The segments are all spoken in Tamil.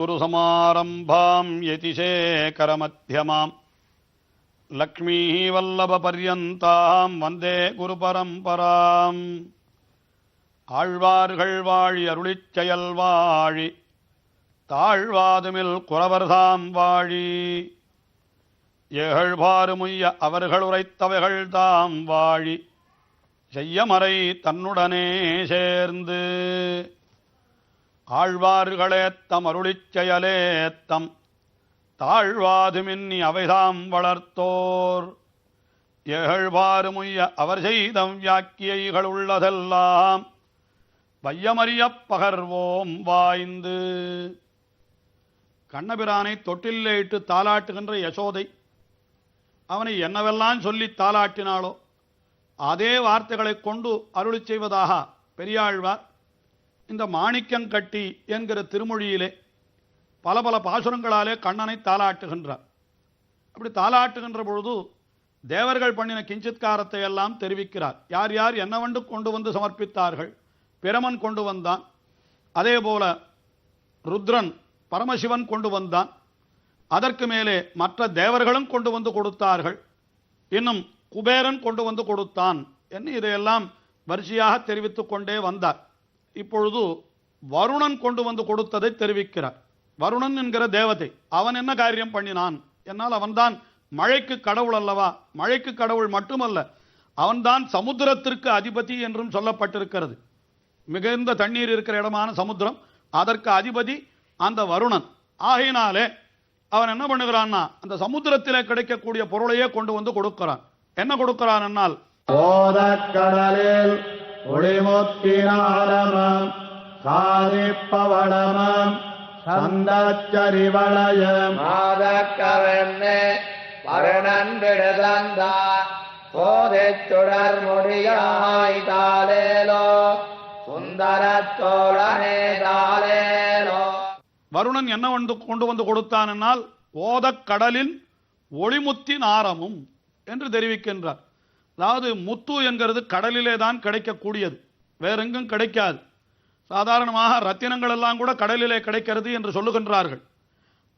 गुरुसमारम्भाम् यतिशेखरमध्यमाम् लक्ष्मीः வல்லபபர்யந்தாம் வந்தே குருபரம்பராம் ஆழ்வார்கள் வாழி அருளிச் செயல் வாழி தாழ்வாதுமில் குறவர்தாம் வாழி ஏகழ்வாறுமுய்ய அவர்கள் உரைத்தவைகள் தாம் வாழி செய்யமறை தன்னுடனே சேர்ந்து ஆழ்வார்களேத்தம் அருளிச் செயலேத்தம் தாழ்வாதுமின்னி அவைதாம் வளர்த்தோர். ஏகழ்வாறுமுய்ய அவர் செய்தம் வியாக்கியைகள் உள்ளதெல்லாம். வையமறியப் பகர்வோம் வாய்ந்து. கண்ணபிரானை தொட்டிலே இட்டு தாலாட்டுகின்ற யசோதை அவனை என்னவெல்லாம் சொல்லி தாலாட்டினாளோ அதே வார்த்தைகளைக் கொண்டு அருளி செய்வதாக பெரியாழ்வார் இந்த மாணிக்கங்கட்டி என்கிற திருமொழியிலே பல பல பாசுரங்களாலே கண்ணனை தாலாட்டுகின்றார் அப்படி தாலாட்டுகின்ற பொழுது தேவர்கள் பண்ணின கிஞ்சித்காரத்தை எல்லாம் தெரிவிக்கிறார். யார் யார் என்னவென்று கொண்டு வந்து சமர்ப்பித்தார்கள்? பிரமன் கொண்டு வந்தான். அதே போல ருத்ரன் பரமசிவன் கொண்டு வந்தான். அதற்கு மேலே மற்ற தேவர்களும் கொண்டு வந்து கொடுத்தார்கள். இன்னும் குபேரன் கொண்டு வந்து கொடுத்தான். என்று இதையெல்லாம் வரிசையாக தெரிவித்துக்கொண்டே வந்தார். இப்பொழுது வருணன் கொண்டு வந்து கொடுத்ததை தெரிவிக்கிறார். வருணன் என்கிற தேவதை அவன் என்ன காரியம் பண்ணினான்? என்னால் அவன்தான் மழைக்கு கடவுள் அல்லவா? மழைக்கு கடவுள் மட்டுமல்ல அவன்தான் சமுத்திரத்திற்கு அதிபதி என்றும் சொல்லப்பட்டிருக்கிறது. மிகுந்த தண்ணீர் இருக்கிற இடமான சமுத்திரம் அதற்கு அதிபதி அந்த வருணன். ஆகையினாலே அவன் என்ன பண்ணுகிறான்னா அந்த சமுத்திரத்திலே கிடைக்கக்கூடிய பொருளையே கொண்டு வந்து கொடுக்கிறான். என்ன கொடுக்கிறான் என்னால்? ஒளிமுத்தினாரமம் சாதிப்பவளமம் சந்தச்சரிவளையம் மாதக்கவெண்ணே வருணன் விடுதந்தார் போதைச் சுடர் முடியாய் தாலேலோ சுந்தரத் தோழனே தாலேலோ வருணன் என்ன வந்து கொண்டு வந்து கொடுத்தான் என்னால் ஓதக்கடலின் ஒளிமுத்தின் ஆரமும் என்று தெரிவிக்கின்றார். அதாவது முத்து என்கிறது கடலிலே தான் கிடைக்கக்கூடியது. வேறெங்கும் கிடைக்காது. சாதாரணமாக ரத்தினங்கள் எல்லாம் கூட கடலிலே கிடைக்கிறது என்று சொல்லுகின்றார்கள்.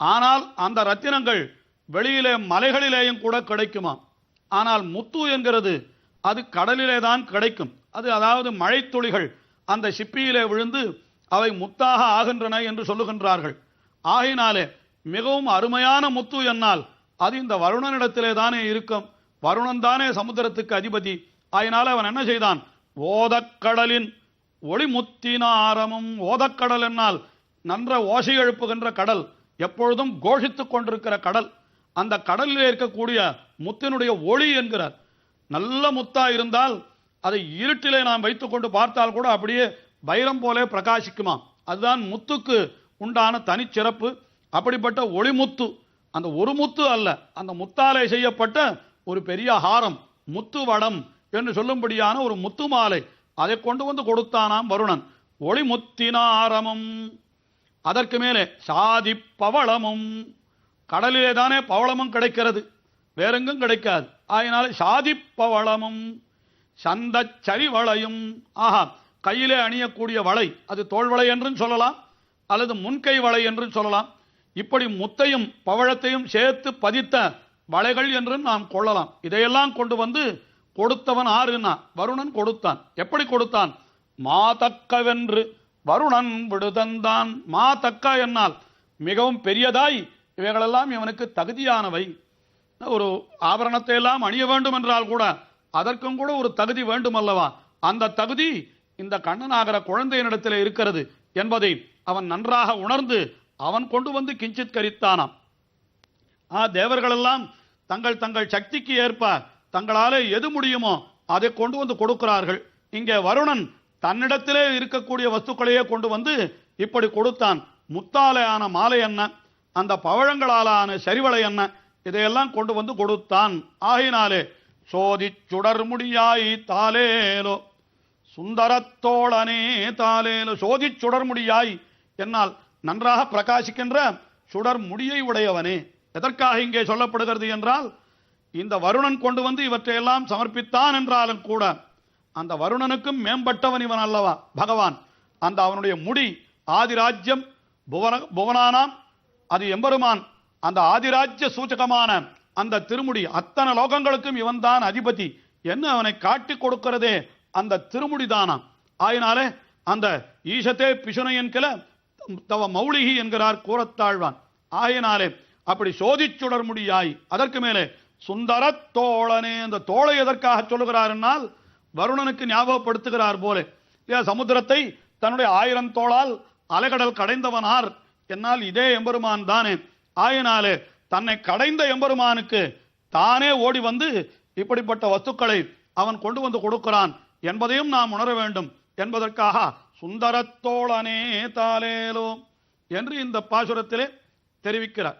ஆனால் அந்த ரத்தினங்கள் வெளியிலே மலைகளிலேயும் கூட கிடைக்குமா ஆனால் முத்து என்கிறது அது கடலிலே தான் கிடைக்கும். அது அதாவது மழைத்துளிகள் அந்த சிப்பியிலே விழுந்து அவை முத்தாக ஆகின்றன என்று சொல்லுகின்றார்கள். ஆகினாலே மிகவும் அருமையான முத்து என்னால் அது இந்த வருணனிடத்திலே தானே இருக்கும். வருணன் தானே சமுத்திரத்துக்கு அதிபதி? ஆயினால அவன் என்ன செய்தான்? ஓதக்கடலின் ஒளிமுத்தினாரமும் ஓதக்கடல் என்னால் நன்ற ஓசை எழுப்புகின்ற கடல் எப்பொழுதும் கோஷித்துக் கொண்டிருக்கிற கடல் அந்த கடலில் இருக்கக்கூடிய முத்தினுடைய ஒளி என்கிறார். நல்ல முத்தா இருந்தால் அதை இருட்டிலே நாம் வைத்துக்கொண்டு பார்த்தால் கூட அப்படியே வைரம் போலே பிரகாசிக்குமா? அதுதான் முத்துக்கு உண்டான தனிச்சிறப்பு அப்படிப்பட்ட ஒளிமுத்து அந்த ஒரு முத்து அல்ல அந்த முத்தாலே செய்யப்பட்ட ஒரு பெரிய ஹாரம் முத்து வடம் என்று சொல்லும்படியான ஒரு முத்து மாலை. அதை கொண்டு வந்து கொடுத்தானாம் வருணன். ஒளி முத்தினாரமும் அதற்கு மேலே சாதி பவளமும். கடலிலே தானே பவளமும் கிடைக்கிறது. வேறெங்கும் கிடைக்காது. அதனால சாதி பவளமும் சந்த சரிவளையும். ஆஹா கையிலே அணியக்கூடிய வளை அது தோல்வளை என்றும் சொல்லலாம் அல்லது முன்கை வளை என்றும் சொல்லலாம். இப்படி முத்தையும் பவழத்தையும் சேர்த்து பதித்த வளைகள் என்றும் நாம் கொள்ளலாம். இதையெல்லாம் கொண்டு வந்து கொடுத்தவன் ஆறுனா வருணன் கொடுத்தான். எப்படி கொடுத்தான்? மாதக்கவென்று வருணன் விடுதந்தான். மாதக்க என்னால். மிகவும் பெரியதாய். இவைகளெல்லாம் இவனுக்கு தகுதியானவை. ஒரு ஆபரணத்தை எல்லாம் அணிய வேண்டும் என்றால் கூட அதற்கும் கூட ஒரு தகுதி வேண்டும் அல்லவா அந்த தகுதி இந்த கண்ணனாகிற குழந்தையினிடத்தில் இருக்கிறது என்பதை அவன் நன்றாக உணர்ந்து அவன் கொண்டு வந்து கிஞ்சித் கரித்தானாம். ஆ தேவர்களெல்லாம் தங்கள் தங்கள் சக்திக்கு ஏற்ப தங்களாலே எது முடியுமோ அதை கொண்டு வந்து கொடுக்கிறார்கள். இங்கே வருணன் தன்னிடத்திலே இருக்கக்கூடிய வஸ்துக்களையே கொண்டு வந்து இப்படி கொடுத்தான். முத்தாலையான மாலை என்ன? அந்த பவழங்களாலான சரிவளை என்ன? இதையெல்லாம் கொண்டு வந்து கொடுத்தான். ஆகினாலே சோதி சுடர் முடியாய் தாலேலோ சுந்தரத்தோழனே தாலேலோ சோதி சுடர் முடியாய். என்னால் நன்றாக பிரகாசிக்கின்ற சுடர் முடியை உடையவனே. எதற்காக இங்கே சொல்லப்படுகிறது என்றால் இந்த வருணன் கொண்டு வந்து இவற்றையெல்லாம் சமர்ப்பித்தான் என்றாலும் கூட அந்த வருணனுக்கும் மேம்பட்டவன் இவன் அல்லவா? பகவான். அந்த அவனுடைய முடி ஆதிராஜ்யம் புவன புவனானாம் அது எம்பெருமான். அந்த ஆதிராஜ்ய சூச்சகமான அந்த திருமுடி அத்தனை லோகங்களுக்கும் இவன்தான் அதிபதி. என்ன அவனை காட்டி கொடுக்கிறதே? அந்த திருமுடி தானாம் ஆயினாலே அந்த ஈசத்தே பிசுனை என்கிற தவ மௌலிகி என்கிறார் கூறத்தாழ்வான். ஆயினாலே அப்படி சோதிச்சுடர் முடியாய் அதற்கு மேலே சுந்தர தோழனே இந்த தோளை எதற்காக சொல்லுகிறார் என்னால் வருணனுக்கு ஞாபகப்படுத்துகிறார் போலே. இல்லையா சமுத்திரத்தை தன்னுடைய ஆயிரம் தோளால் அலைகடல் கடைந்தவனார். என்னால் இதே எம்பெருமான் தானே. ஆயினாலே தன்னை கடைந்த எம்பெருமானுக்கு தானே ஓடி வந்து இப்படிப்பட்ட வஸ்துக்களை அவன் கொண்டு வந்து கொடுக்கிறான். என்பதையும் நாம் உணர வேண்டும். என்பதற்காக சுந்தரத்தோழனே தாலேலோ என்று இந்த பாசுரத்திலே தெரிவிக்கிறார்.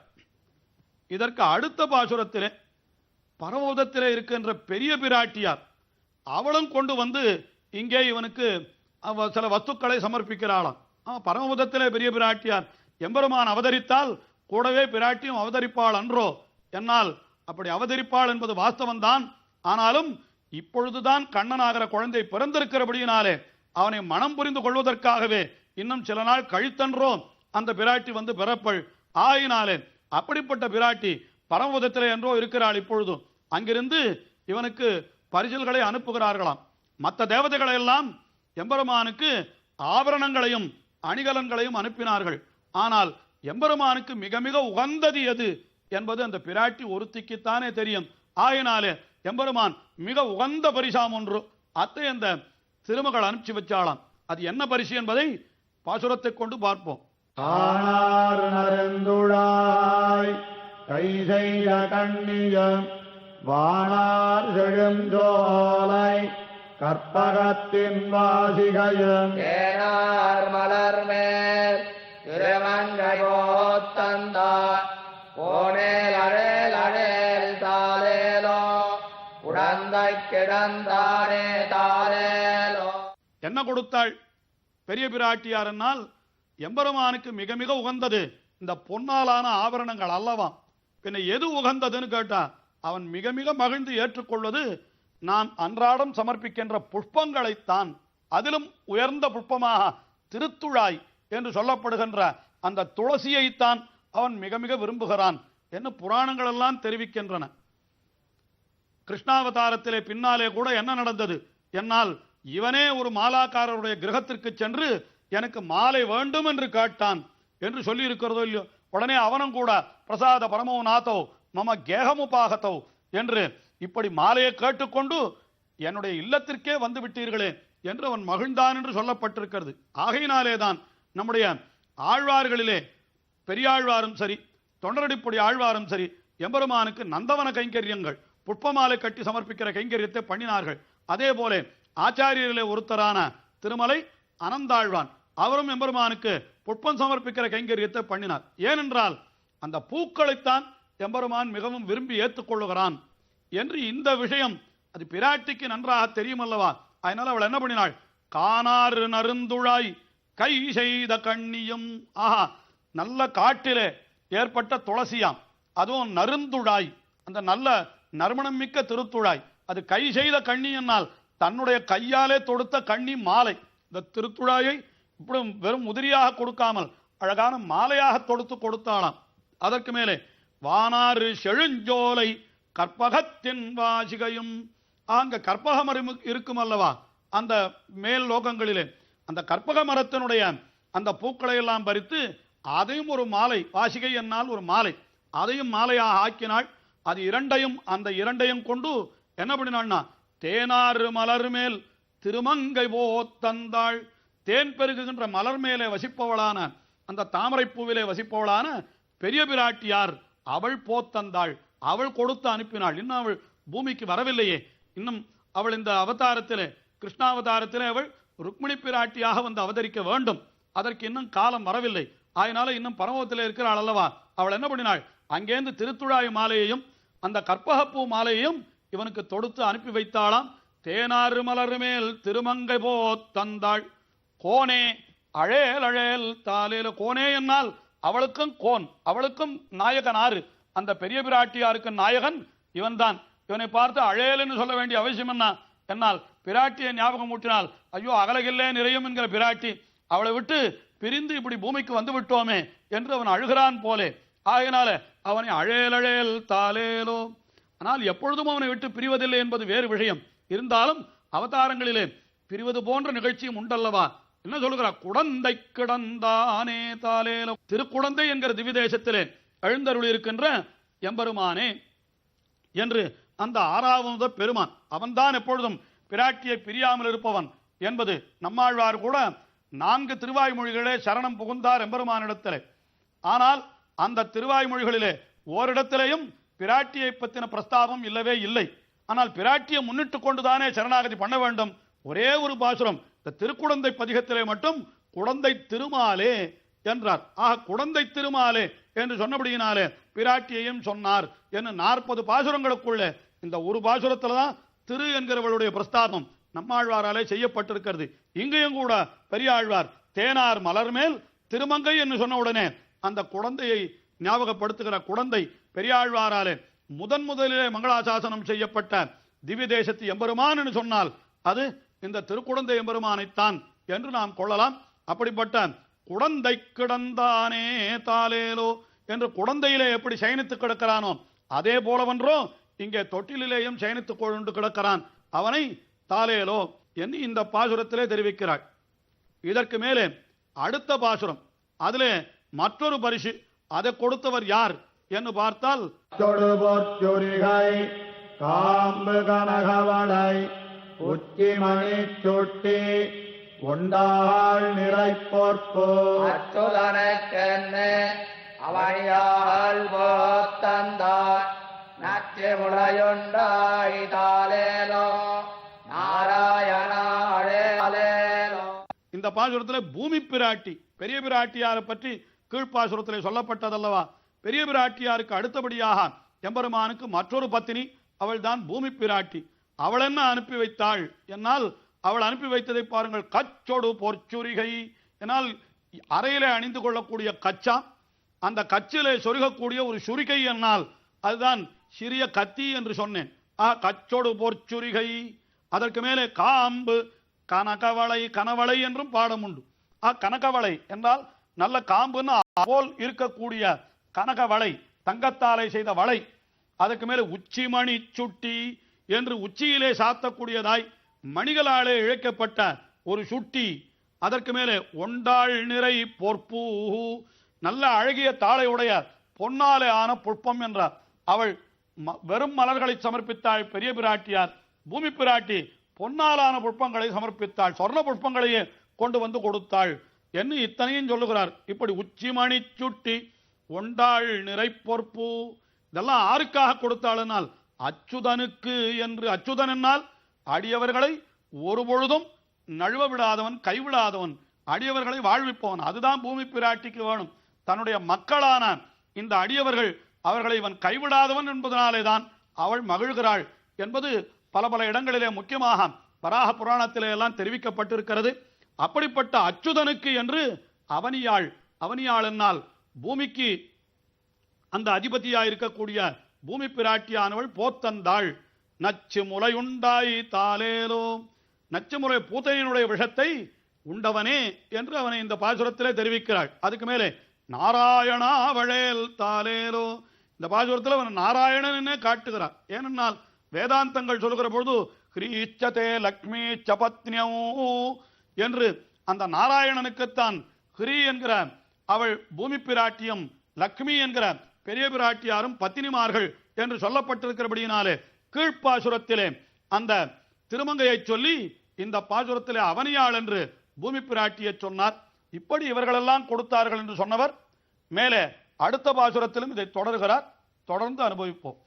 இதற்கு அடுத்த பாசுரத்திலே பரமோதத்திலே இருக்கின்ற பெரிய பிராட்டியார் அவளும் கொண்டு வந்து இங்கே இவனுக்கு சில வஸ்துக்களை சமர்ப்பிக்கிறாளாம். ஆ, பெரிய பிராட்டியார் எம்பெருமான் அவதரித்தால் கூடவே பிராட்டியும் அவதரிப்பாள் அன்றோ? என்னால் அப்படி அவதரிப்பாள் என்பது வாஸ்தவம்தான். ஆனாலும் இப்பொழுதுதான் கண்ணனாகிற குழந்தை பிறந்திருக்கிறபடியினாலே அவனை மனம் புரிந்து கொள்வதற்காகவே இன்னும் சில நாள் கழித்தன்றோ? அந்த பிராட்டி வந்து பிறப்பள். ஆயினாலே அப்படிப்பட்ட பிராட்டி பரமபதத்தில் என்றோ இருக்கிறாள் இப்பொழுதும் அங்கிருந்து இவனுக்கு பரிசல்களை அனுப்புகிறார்களாம். மற்ற தேவதைகளை எல்லாம் எம்பெருமானுக்கு ஆபரணங்களையும் அணிகலன்களையும் அனுப்பினார்கள். ஆனால் எம்பெருமானுக்கு மிக மிக உகந்தது எது என்பது அந்த பிராட்டி ஒருத்திக்குத்தானே தெரியும். ஆயினாலே எம்பெருமான் மிக உகந்த பரிசாம் ஒன்று. அத்தை அந்த திருமகள் அனுப்பிச்சு வச்சாலாம் அது என்ன பரிசு என்பதை பாசுரத்தை கொண்டு பார்ப்போம். ஆனார் நருந்துழாய். கை செய்த கண்ணியம் வானார் செழுஞ்சோலை கற்பகத்தின் வாசிகையும் தேனார் மலர் மேல் திருமங்கை போத்தந்தார் போனேல் அழேல் அழேல் தாலேலோ உடந்தை கிடந்தானே தாலேலோ என்ன கொடுத்தாள்? பெரிய பிராட்டியார் என்னால் எம்பெருமானுக்கு மிக மிக உகந்தது இந்த பொன்னாலான ஆபரணங்கள் அல்லவாம் பின்ன எது உகந்ததுன்னு கேட்டா அவன் மிக மிக மகிழ்ந்து ஏற்றுக்கொள்வது நான் அன்றாடம் சமர்ப்பிக்கின்ற புஷ்பங்களைத்தான். அதிலும் உயர்ந்த புஷ்பமாக திருத்துழாய் என்று சொல்லப்படுகின்ற அந்த துளசியைத்தான் அவன் மிக மிக விரும்புகிறான் என்று புராணங்கள் எல்லாம் தெரிவிக்கின்றன. கிருஷ்ணாவதாரத்திலே பின்னாலே கூட என்ன நடந்தது? என்னால் இவனே ஒரு மாலாக்காரருடைய கிரகத்திற்கு சென்று எனக்கு மாலை வேண்டும் என்று கேட்டான். என்று சொல்லி இருக்கிறதோ இல்லையோ? உடனே அவனும் கூட பிரசாத பரமோ நாத்தோ மம கேகமுபாகத்தோ என்று இப்படி மாலையை கேட்டுக்கொண்டு என்னுடைய இல்லத்திற்கே வந்து விட்டீர்களே என்று அவன் மகிழ்ந்தான் என்று சொல்லப்பட்டிருக்கிறது. ஆகையினாலே தான் நம்முடைய ஆழ்வார்களிலே பெரியாழ்வாரும் சரி தொண்டரடிப்பொடி ஆழ்வாரும் சரி எம்பெருமானுக்கு நந்தவன கைங்கரியங்கள் புட்பமாலை கட்டி சமர்ப்பிக்கிற கைங்கரியத்தை பண்ணினார்கள். அதே போல ஆச்சாரியர்களே ஒருத்தரான திருமலை அனந்தாழ்வான் அவரும் எம்பெருமானுக்கு புட்பம் சமர்ப்பிக்கிற கைங்கரியத்தை பண்ணினார். ஏனென்றால் அந்த பூக்களைத்தான் எம்பெருமான் மிகவும் விரும்பி ஏற்றுக்கொள்ளுகிறான் என்று இந்த விஷயம் அது பிராட்டிக்கு நன்றாக தெரியும் அல்லவா அதனால அவள் என்ன பண்ணினாள்? காணாறு நருந்துழாய் கை செய்த கண்ணியும் ஆஹா நல்ல காட்டிலே ஏற்பட்ட துளசியாம். அதுவும் நருந்துழாய் அந்த நல்ல நறுமணம் மிக்க திருத்துழாய். அது கை செய்த கண்ணி என்னால் தன்னுடைய கையாலே தொடுத்த கண்ணி மாலை. இந்த திருத்துழாயை வெறும் உதிரியாக கொடுக்காமல் அழகான மாலையாக தொடுத்து கொடுத்தாளாம். அதற்கு மேலே வானாறு செழுஞ்சோலை கற்பகத்தின் வாசிகையும் அங்க கற்பக மரம் இருக்கும் அல்லவா அந்த மேல் லோகங்களிலே. அந்த கற்பக மரத்தினுடைய அந்த பூக்களை எல்லாம் பறித்து அதையும் ஒரு மாலை வாசிகை என்னால் ஒரு மாலை அதையும் மாலையாக ஆக்கினாள். அது இரண்டையும் அந்த இரண்டையும் கொண்டு என்ன பண்ணினாள்னா தேனாறு மலர் மேல் திருமங்கை போத்தந்தாள். தேன் பெருகுகின்ற மலர் மேலே வசிப்பவளான அந்த தாமரைப்பூவிலே வசிப்பவளான பெரிய பிராட்டியார் அவள் போத்தந்தாள் அவள் கொடுத்து அனுப்பினாள். இன்னும் அவள் பூமிக்கு வரவில்லையே. இன்னும் அவள் இந்த அவதாரத்திலே கிருஷ்ணாவதாரத்திலே அவள் ருக்மிணி பிராட்டியாக வந்து அவதரிக்க வேண்டும். அதற்கு இன்னும் காலம் வரவில்லை. அதனால இன்னும் பரமத்திலே இருக்கிறாள் அல்லவா? அவள் என்ன பண்ணினாள்? அங்கேருந்து திருத்துழாய் மாலையையும் அந்த கற்பகப்பூ மாலையையும் இவனுக்கு தொடுத்து அனுப்பி வைத்தாளாம். தேனாறு மலர் மேல் திருமங்கை போ தந்தாள். கோனே அழேல் அழேல் தாலேல கோனே என்னால் அவளுக்கும் கோன் அவளுக்கும் நாயகன் ஆறு. அந்த பெரிய பிராட்டியாருக்கு நாயகன் இவன்தான். இவனை பார்த்து அழேல்னு சொல்ல வேண்டிய அவசியம் என்ன? என்னால் பிராட்டியை ஞாபகம் ஊட்டினால் ஐயோ அகலகில்லே நிறையும் என்கிற பிராட்டி. அவளை விட்டு பிரிந்து இப்படி பூமிக்கு வந்து விட்டோமே என்று அவன் அழுகிறான் போலே. ஆகினால அவனை அழேலழேல் தாலேலோ ஆனால் எப்பொழுதும் அவனை விட்டு பிரிவதில்லை என்பது வேறு விஷயம். இருந்தாலும் அவதாரங்களிலே பிரிவது போன்ற நிகழ்ச்சியும் உண்டல்லவா? என்ன சொல்லுகிறார் குடந்தை கிடந்தானே தாலேலோ. திருக்குழந்தை என்கிற திவிதேசத்திலே எழுந்தருள் இருக்கின்ற எம்பெருமானே என்று அந்த ஆறாவது பெருமான் அவன்தான் எப்பொழுதும் பிராட்டியை பிரியாமல் இருப்பவன் என்பது நம்மாழ்வார் கூட நான்கு திருவாய்மொழிகளே சரணம் புகுந்தார் எம்பெருமானிடத்திலே. ஆனால் அந்த திருவாய்மொழிகளிலே ஓரிடத்திலேயும் பிராட்டியை பற்றின பிரஸ்தாபம் இல்லவே இல்லை. ஆனால் பிராட்டியை முன்னிட்டு கொண்டுதானே சரணாகதி பண்ண வேண்டும்? ஒரே ஒரு பாசுரம். இந்த திருக்குழந்தை பதிகத்திலே மட்டும் குழந்தை திருமாலே என்றார். ஆக குழந்தை திருமாலே என்று சொன்னபடியினாலே பிராட்டியையும் சொன்னார் என்று நாற்பது பாசுரங்களுக்குள்ளே இந்த ஒரு பாசுரத்தில் தான் திரு என்கிறவளுடைய பிரஸ்தாபம் நம்மாழ்வாராலே செய்யப்பட்டிருக்கிறது. இங்கேயும் கூட பெரியாழ்வார் தேனார் மலர் மேல் திருமங்கை என்று சொன்ன உடனே அந்த குழந்தையை ஞாபகப்படுத்துகிற குழந்தை பெரியாழ்வாராலே முதன் முதலிலே மங்களாசாசனம் செய்யப்பட்ட திவ்ய தேசத்து எம்பெருமான் என்று சொன்னால் அது இந்த திருக்குழந்தை எம்பெருமானைத்தான் என்று நாம் கொள்ளலாம். அப்படிப்பட்ட குடந்தை கிடந்தானே தாலேலோ என்று குழந்தையிலே எப்படி சயனித்து கிடக்கிறானோ அதே போலவன்றோ இங்கே தொட்டிலேயும் சயனித்துக் கொண்டு கிடக்கிறான். அவனை தாலேலோ என்று இந்த பாசுரத்திலே தெரிவிக்கிறாள். இதற்கு மேலே அடுத்த பாசுரம். அதிலே மற்றொரு பரிசு. அதை கொடுத்தவர் யார் என்று பார்த்தால் காம்பு கனகவடை உச்சிமணி சுட்டி உண்டாள் நிறை பொற்பு அச்சுதனுக்கென்னு அவனியால் போத்தந்தார் நச்சு முளையுண்டாய் தாலேலோ நாராயணாலேலோ. இந்த பாசுரத்திலே பூமி பிராட்டி பெரிய பிராட்டியாரை பற்றி கீழ்ப்பாசுரத்திலே சொல்லப்பட்டதல்லவா? பெரிய பிராட்டியாருக்கு அடுத்தபடியாக எம்பெருமானுக்கு மற்றொரு பத்தினி அவள் தான் பூமி பிராட்டி. அவள் என்ன அனுப்பி வைத்தாள்? என்னால் அவள் அனுப்பி வைத்ததை பாருங்கள். கச்சொடு பொற்சுரிகை என்னால் அறையிலே அணிந்து கொள்ளக்கூடிய கச்சா அந்த கச்சிலே சொருகக்கூடிய ஒரு சுரிகை என்னால். அதுதான் சிறிய கத்தி என்று சொன்னேன். ஆ கச்சொடு பொற்சுரிகை அதற்கு மேலே காம்பு கனகவளை கனவளை என்றும் பாடம் உண்டு. ஆ கனகவளை என்றால் நல்ல காம்புன்னு போல் இருக்கக்கூடிய கனகவளை தங்கத்தாலை செய்த வளை. அதுக்கு மேலே உச்சிமணி சுட்டி என்று உச்சியிலே சாத்தக்கூடியதாய் மணிகளாலே இழைக்கப்பட்ட ஒரு சுட்டி. அதற்கு மேலே ஒண்டாள் நிறை பொற்பூ நல்ல அழகிய தாளையுடைய பொன்னாலே ஆன புஷ்பம் என்றார் அவள் ம- வெறும் மலர்களை சமர்ப்பித்தாள் பெரிய பிராட்டியார். பூமி பிராட்டி பொன்னாலான புஷ்பங்களை சமர்ப்பித்தாள். சொர்ண புஷ்பங்களையே கொண்டு வந்து கொடுத்தாள் என்று இத்தனையும் சொல்லுகிறார். இப்படி உச்சிமணி சுட்டி ஒண்டாள் நிறை பொற்பு இதெல்லாம் ஆருக்காக கொடுத்தாள்னால் அச்சுதனுக்கு என்று அச்சுதன் என்னால் அடியவர்களை ஒருபொழுதும் நழுவ விடாதவன் கைவிடாதவன் அடியவர்களை வாழ்விப்பவன். அதுதான் பூமி பிராட்டிக்கு வேணும். தன்னுடைய மக்களான இந்த அடியவர்கள் அவர்களை இவன் கைவிடாதவன் என்பதனாலே தான் அவள் மகிழ்கிறாள் என்பது பல பல இடங்களிலே முக்கியமாக வராக புராணத்திலே எல்லாம் தெரிவிக்கப்பட்டிருக்கிறது. அப்படிப்பட்ட அச்சுதனுக்கு என்று அவனியாள் அவனியாள் என்னால் பூமிக்கு அந்த அதிபதியாக இருக்கக்கூடிய பூமி பிராட்டியானவள் போத்தந்தாள். நச்சு முலையுண்டாய் தாலேலோ நச்சு முறை பூத்தையினுடைய விஷத்தை உண்டவனே என்று அவனை இந்த பாசுரத்திலே தெரிவிக்கிறாள். அதுக்கு மேலே நாராயணா வழேல் தாலேலோ இந்த பாசுரத்தில் அவன் நாராயணன்னே காட்டுகிறார் ஏனென்றால் வேதாந்தங்கள் சொல்லுகிற பொழுது ஹ்ரீச்சதே லக்ஷ்மி சபத்னியோ என்று அந்த நாராயணனுக்குத்தான் ஹிரி என்கிற அவள் பூமி பிராட்டியம் லக்ஷ்மி என்கிற பெரிய பிராட்டியாரும் பத்தினிமார்கள் என்று சொல்லப்பட்டிருக்கிறபடியினாலே கீழ்ப்பாசுரத்திலே அந்த திருமங்கையை சொல்லி இந்த பாசுரத்திலே அவனியாள் என்று பூமி பிராட்டியை சொன்னார். இப்படி இவர்களெல்லாம் கொடுத்தார்கள் என்று சொன்னவர். மேலே அடுத்த பாசுரத்திலும் இதை தொடர்கிறார். தொடர்ந்து அனுபவிப்போம்.